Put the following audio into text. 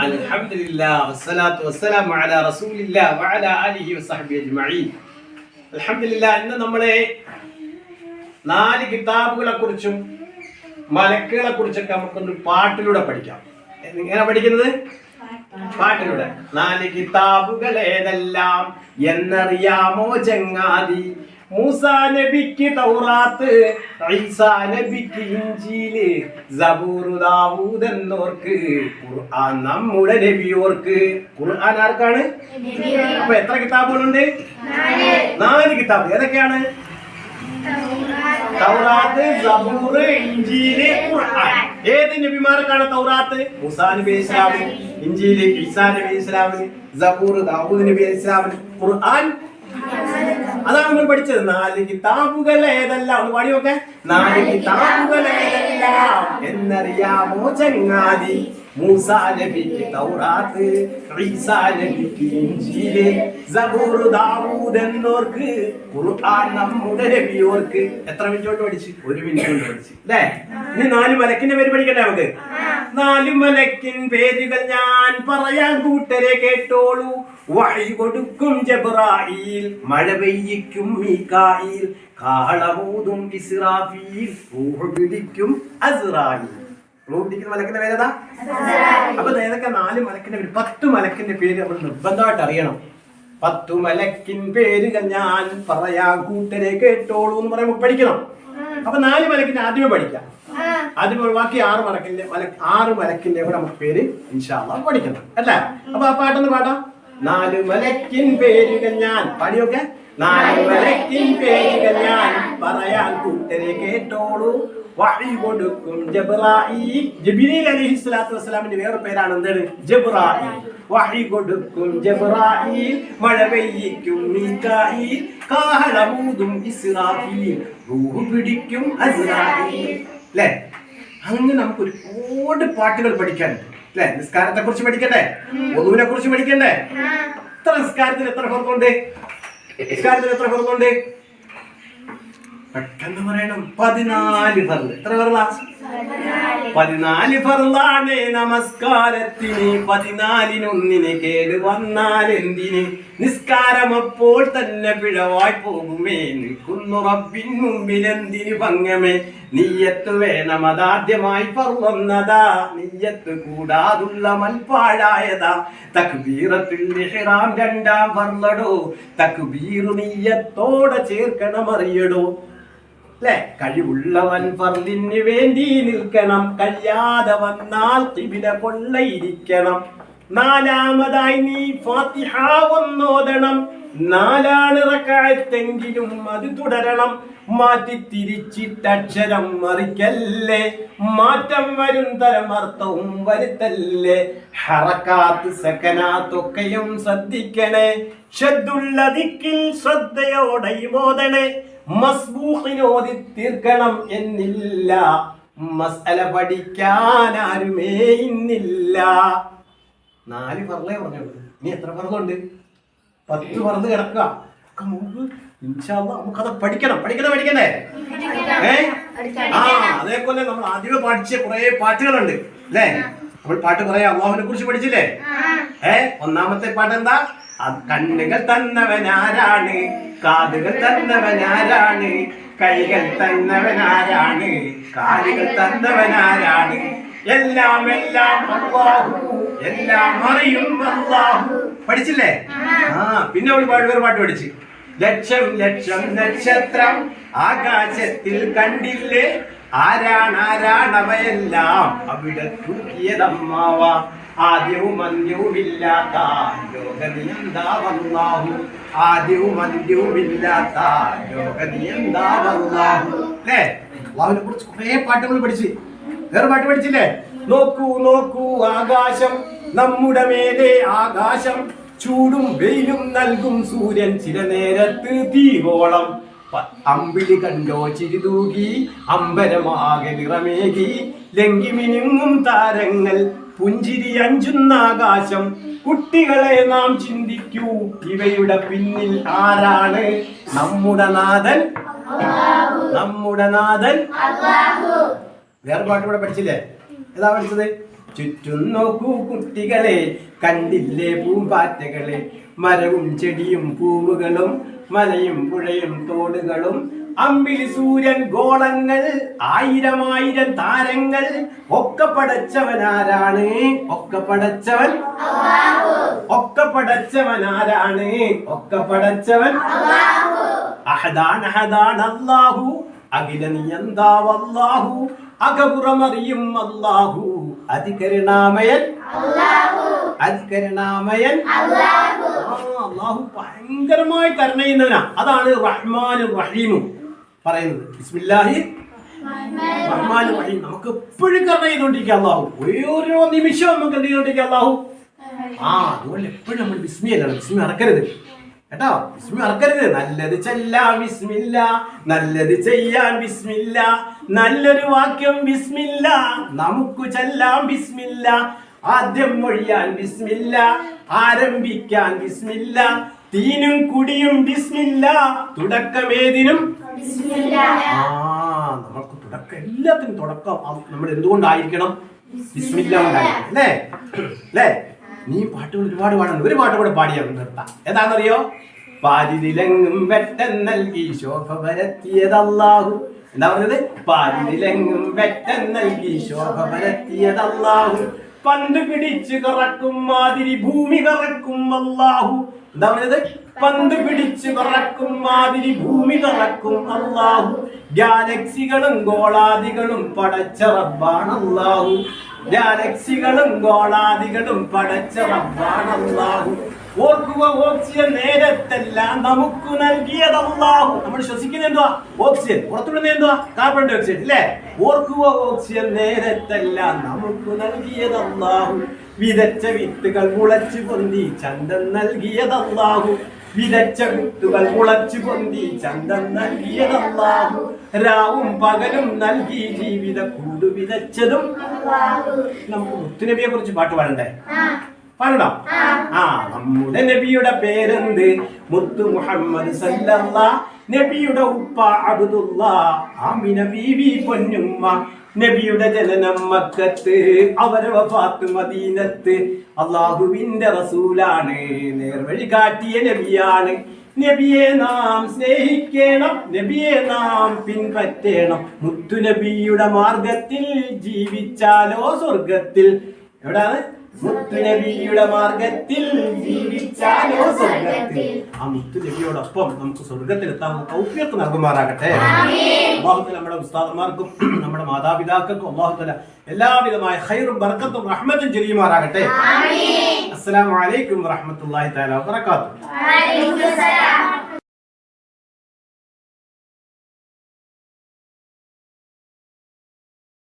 Alhamdulillah, wassalatu wassalamu ala rasulillah wa ala alihi wa sahbihi ajma'in. അലഹമില്ല ഇന്ന് നമ്മളെ നാല് കിതാബുകളെ കുറിച്ചും മലക്കുകളെ കുറിച്ചൊക്കെ നമുക്കൊന്ന് പാട്ടിലൂടെ പഠിക്കാം. എങ്ങനെ പഠിക്കുന്നത്? പാട്ടിലൂടെ. നാല് കിതാബുകൾ ഏതെല്ലാം എന്നറിയാമോ ചങ്ങാതി? മൂസാ നബിക്ക് തൗറാത്ത് ഈസാ നബിക്ക് ഇഞ്ചീൽ സബൂർ ദാവൂദ് എന്നോർക്ക് ഖുർആൻ നമ്മുടെ നബിയോർക്ക്. ഖുർആൻ ആർക്കാണ്? അപ്പൊ എത്ര കിതാബുകളുണ്ട്? നാല്. കിതാബ്. ഏതൊക്കെയാണ്? തൗറാത്ത് സബൂർ ഇഞ്ചീൽ ഖുർആൻ. ഏത് നബിമാർക്കാണ് തൗറാത്ത്? മൂസാ നബി ഇസ്ലാമിന് ഇഞ്ചീൽ ഈസാ നബി ഇസ്ലാമിന് സബൂർ ദാവൂദ് നബി ഇസ്ലാമിന് ഖുർആൻ അതാണ് നമ്മൾ പഠിച്ചത്. നാല് കിതാബുകൾ ഏതെല്ലാം? ഒന്ന് പാടി നോക്കെ. നാല് കിതാബുകൾ ഏതെല്ലാം? എന്നറിയാമോ ചങ്ങാതി? മൂസാ നബിക്ക് തൗറാത്ത് ഈസാ നബിക്ക് ഇഞ്ചീൽ. സബൂർ ദാവൂദ് എന്നോർക്ക് ഖുർആൻ നമ്മുടെ നബിയോർക്ക്. എത്ര മിനിറ്റ് കൊണ്ട് പഠിച്ചു? ഒരു മിനിറ്റ് കൊണ്ട് പഠിച്ചു. അല്ലേ? ഇനി നാല് മലക്കിന്റെ പേര് പഠിക്കട്ടെ നമുക്ക്? നാല് മലക്കിൻ പേരുകൾ ഞാൻ പറയാൻ കൂട്ടരെ കേട്ടോളൂ. വഴി കൊടുക്കും ജബ്രായിൽ മഴ പെയ്യിക്കും മീകായിൽ കാളമൂതും ഇസ്രാഫീൽ പിടിക്കും അസ്രായിൽ. മലക്കിന്റെ പേരേതാ അപ്പൊ ഏതൊക്കെ നാല് മലക്കിന്റെ പേര് പത്ത് മലക്കിന്റെ പേര് നമ്മൾ നിർബന്ധമായിട്ട് അറിയണം. പത്തു മലക്കിൻ പേരുകൾ ഞാൻ പറയാ കൂട്ടരെ കേട്ടോളൂ എന്ന് പറയുമ്പോൾ പഠിക്കണം. അപ്പൊ നാല് മലക്കിന്റെ ആദ്യമേ പഠിക്കാം. ആദ്യമേ ബാക്കി ആറ് മലക്കിന്റെ മല ആറ് മലക്കിന്റെ കൂടെ നമുക്ക് പേര് ഇൻഷാല്ല പഠിക്കണം. അല്ലേ? അപ്പൊ ആ പാട്ടൊന്ന് പാടാം നാല് മലക്കിൻ പേരുകൾ ഞാൻ. പാടിയൊക്കെ? നാല് മലക്കിൻ പേരുകൾ ഞാൻ. പറയാൻ കൂട്ടരെ കേട്ടോളൂ. വഴി കൊടുക്കും ജബ്രായി ജബിലീൽ അലൈഹി സ്വലാത്തു വസ്സലാമിന്റെ വേറെ പേരാണ് എന്താണ്? ജബ്രായി വഴി കൊടുക്കും ജബ്രായിൽ മഴ പെയ്യിക്കും മീകായിൽ കാഹളമൂതും ഇസ്രാഫീൽ റൂഹ് പിടിക്കും അസ്രാഫീൽ അല്ലേ അങ്ങനെ നമുക്ക് ഒരുപാട് പാട്ടുകൾ പഠിക്കാനുണ്ട് അല്ലെ നിസ്കാരത്തെ കുറിച്ച് പഠിക്കണ്ടേ? ഒന്നുവിനെ കുറിച്ച് പഠിക്കണ്ടേ എത്ര നിസ്കാരത്തിന് എത്ര ഫർക്കുണ്ട് നിസ്കാരത്തിന് എത്ര ഫർക്കുണ്ട് പെട്ടെന്ന് പറയണം. പതിനാല് ഫർൾ. എത്ര ഫർദാ പതിനാല്. ഫർദാണ് നമസ്കാരത്തിന്. പതിനാലിനൊന്നിന് കേട് വന്നാൽ എന്തിന് നിസ്കാരം അപ്പോൾ തന്നെ പിഴവായി പോകുമേ. നിൽക്കുന്നു റബ്ബിൻ മുമ്പിൽ എന്തിന് ഭംഗമേ? നീയത്ത് വേണം അതാദ്യമായി പറന്നതാ നീയത്ത് കൂടാതുള്ള മൽപ്പാഴായതാ. തക്ബീറത്തിൽ ഇഹ്റാം രണ്ടാം പറളടോ തക്ബീർ നീയത്തോടെ ചേർക്കണം അറിയടോ. അല്ലെ കഴിവുള്ളവൻ ഫർലിന് വേണ്ടി നിൽക്കണം. കഴിയാതെ വന്നാൽ തിബില കൊള്ളയിരിക്കണം. നാലാമതായി നീ ഫാത്തിഹ ഒന്നോദണം നാലാണ് റക്കായത്തെങ്കിലും അത് തുടരണം. മാറ്റി തിരിച്ചിട്ടക്ഷരം മറിക്കല്ലേ? മാറ്റം വരും തരം അർത്ഥവും വരുത്തല്ലേ? ഹറക്കാത്ത് സക്കനാത്തൊക്കെയും ശ്രദ്ധിക്കണേ. ഷദ്ദുള്ള ദിക്കിൽ ശ്രദ്ധയോടെ മോദണേ മസ്ബൂഹിനോതി തീർക്കണം എന്നില്ല. മസല പഠിക്കാൻ ആരുമേ ഇന്നില്ല. നാല് പറലേ പറഞ്ഞുള്ളൂ ഇനി എത്ര പറന്നുണ്ട് പത്ത് പറന്ന് കിടക്കുക. ഒക്കെ മുമ്പ് നമുക്കത് പഠിക്കണം. പഠിക്കണം പഠിക്കണ്ടേ? ഏ? ആ അതേപോലെ നമ്മൾ ആദ്യമേ പഠിച്ച കുറെ പാട്ടുകളുണ്ട്. അല്ലേ? നമ്മൾ പാട്ട് കുറെ അള്ളാഹുവിനെ കുറിച്ച് പഠിച്ചില്ലേ? ഏ? ഒന്നാമത്തെ പാട്ട് എന്താ? കണ്ണുകൾ തന്നവൻ ആരാണ്? കാതുകൾ തന്നവൻ ആരാണ്? കൈകൾ തന്നവൻ ആരാണ്? കാലുകൾ തന്നവനാരാണ് എല്ലാം എല്ലാം അള്ളാഹു. എല്ലാം അറിയും അള്ളാഹു. പഠിച്ചില്ലേ? ആ. പിന്നെ ഒരു പാട്ട് വേറെ പാട്ട് പഠിച്ചു. ലക്ഷം ലക്ഷം നക്ഷത്രം ആകാശത്തിൽ കണ്ടില്ലേ? ആരാണ് ആരാണവയെല്ലാം അവിടെ തൂക്കിയതമ്മാവ ആദ്യവും അന്ത്യവുമില്ലാത്ത ലോകനിയന്താവല്ലാഹു ആദ്യവും അന്ത്യവുമില്ലാത്ത ലോകനിയന്താവല്ലാഹു അല്ലേ? അള്ളാഹുവിനെ കുറിച്ച് കുറെ പാട്ടുകൾ പഠിച്ച്. വേറെ പാട്ട് പഠിച്ചില്ലേ? നോക്കൂ നോക്കൂ ആകാശം. നമ്മുടെ മേലെ ആകാശം. ചൂടും വെയിലും നൽകും സൂര്യൻ ചില നേരത്ത് തീവോളം അമ്പിളി കണ്ടോ ചിരിതൂകി അമ്പരമാകെ നിറമേകി. ലങ്കി മിനുങ്ങും താരങ്ങൾ പുഞ്ചിരി അഞ്ചുന്ന ആകാശം. കുട്ടികളെ നാം ചിന്തിക്കൂ ഇവയുടെ പിന്നിൽ ആരാണ്? നമ്മുടെ നാഥൻ. നമ്മുടെ നാഥൻ. വേറെ പാട്ട് ഇവിടെ പഠിച്ചില്ലേ? ഏതാ പഠിച്ചത്? ചുറ്റും നോക്കൂ കുട്ടികളെ കണ്ടില്ലേ പൂമ്പാറ്റകളെ? മരവും ചെടിയും പൂവുകളും മലയും പുഴയും തോടുകളും അമ്പിളി സൂര്യൻ ഗോളങ്ങൾ ആയിരം ആയിരം താരങ്ങൾ. ഒക്കെ പടച്ചവൻ ആരാണ്? ഒക്കെ പടച്ചവൻ? ഒക്കെ പടച്ചവൻ ആരാണ്? ഒക്കെ പടച്ചവൻ? അഹദാൻ അഹദാൻ അല്ലാഹു. അഖില നിയന്താവ് അല്ലാഹു അകപുറമറിയും അല്ലാഹു. അതികരുണാമയൻ. അതികരുണാമയൻ. അല്ലാഹു. ഭയങ്കരമായി കരുണ ചെയ്യുന്നവനാ അതാണ് റഹ്മാൻ റഹീമു പറയുന്നത്. ബിസ്മില്ലാഹി റഹ്മാൻ റഹീം നമുക്ക് എപ്പോഴും കരുണ ചെയ്തുകൊണ്ടിരിക്കുക അല്ലാഹു. ഓരോ നിമിഷവും നമുക്ക് എന്ത് ചെയ്തുകൊണ്ടിരിക്കുക അല്ലാഹു? ആ അതുകൊണ്ട് എപ്പോഴും നമ്മൾ ബിസ്മി അല്ലാണ് ബിസ്മി മറക്കരുത്. കേട്ടോ? മറക്കരുത് നല്ലത് ചെല്ലാം വിസ്മില്ല നല്ലത് ചെയ്യാൻ വിസ്മില്ല നല്ലൊരു വാക്യം വിസ്മില്ല നമുക്ക് ചെല്ലാം വിസ്മില്ല ആദ്യം മൊഴിയാൻ വിസ്മില്ല ആരംഭിക്കാൻ വിസ്മില്ല തീനും കുടിയും ബിസ്മില്ല. തുടക്കമേതിനും? ആ നമുക്ക് തുടക്കം എല്ലാത്തിനും തുടക്കം. നമ്മൾ എന്തുകൊണ്ടായിരിക്കണം? ബിസ്മില്ല കൊണ്ടായിരിക്കണം. അല്ലേ? അല്ലേ? നീ പാട്ടുകൾ ഒരുപാട് പാടുന്നു ഒരു പാട്ട് കൂടെ പാടിയാൽ നിർത്താം. ഏതാണെന്നറിയോ? പാരിതിലെങ്ങും വെട്ടം നൽകി ശോഭ പരത്തിയതല്ലാഹു. എന്താ പറഞ്ഞത്? പാരിതിലെങ്ങും വെട്ടം നൽകി ശോഭ പരത്തിയതല്ലാഹു. പന്ത് പിടിച്ച് കറക്കും മാതിരി ഭൂമി കറക്കും അല്ലാഹു. എന്താ പറഞ്ഞത്? പന്ത് പിടിച്ച് കറക്കും മാതിരി ഭൂമി കറക്കും അല്ലാഹു. ഗാലക്സികളും ഗോളാദികളും പടച്ച റബ്ബാണ് അല്ലാഹു ഗാലക്സികളും ഗോളാദികളും പടച്ച റബ്ബാണ് ഓർക്കുക ഓക്സിജൻ നേരത്തെല്ലാം നമുക്ക് നൽകിയതല്ലാഹു. നമ്മൾ ശ്വസിക്കുന്ന എന്തുവാ? ഓക്സിജൻ. പുറത്തുവിടുന്ന എന്തുവാ? കാർബൺ ഡൈ ഓക്സൈഡ് അല്ലേ? ഓർക്കുക ഓക്സിജൻ നേരത്തെല്ലാം നമുക്ക് നൽകിയതല്ലാഹു. വിതച്ച വിത്തുകൾ മുളച്ചു പൊന്തി ചന്തം നൽകിയത് അല്ലാഹു വിതച്ച വിത്തുകൾ മുളച്ചു പൊന്തി ചന്തം നൽകിയതല്ലാഹു. രാവും പകലും നൽകി ജീവിത കൂടു വിതച്ചതും നമുക്ക് മുത്തുനബിയെ കുറിച്ച് പാട്ട് പാടണ്ടേ? പാടണോ? ആ. നമ്മുടെ നബിയുടെ പേരെന്ത്? മുത്തു മുഹമ്മദ് സല്ലല്ല നബിയുടെ ഉപ്പ അബ്ദുള്ള ആമിന ബീവി പൊന്നുമ്മ നബിയുടെ ജനനം മക്കത്ത് അവരെ വഫാത്ത് മദീനത്ത്. അള്ളാഹുവിന്റെ റസൂലാണ് നേർവഴി കാട്ടിയ നബിയാണ്. നബിയെ നാം സ്നേഹിക്കണം നബിയെ നാം പിൻപറ്റണം. മുത്തു നബിയുടെ മാർഗത്തിൽ ജീവിച്ചാലോ സ്വർഗത്തിൽ എവിടാണ് മുത്തുനബിയുടെ മാർഗത്തിൽ ജീവിച്ചാലോ സ്വർഗത്തിൽ. ആ മുത്തുനബിയോടൊപ്പം നമുക്ക് സ്വർഗത്തിൽ എത്താൻ ഔഫിയത്ത് നൽകുമാറാകട്ടെ അള്ളാഹുത്തല നമ്മുടെ ഉസ്താദന്മാർക്കും നമ്മുടെ മാതാപിതാക്കൾക്കും അള്ളാഹുത്തല എല്ലാവിധമായ ഹൈറും ബർക്കത്തും റഹ്മത്തും ചെയ്യുമാറാകട്ടെ അസ്സലാമു അലൈക്കും വറഹ്മത്തുള്ളാഹി തആല വബറകാതുഹു.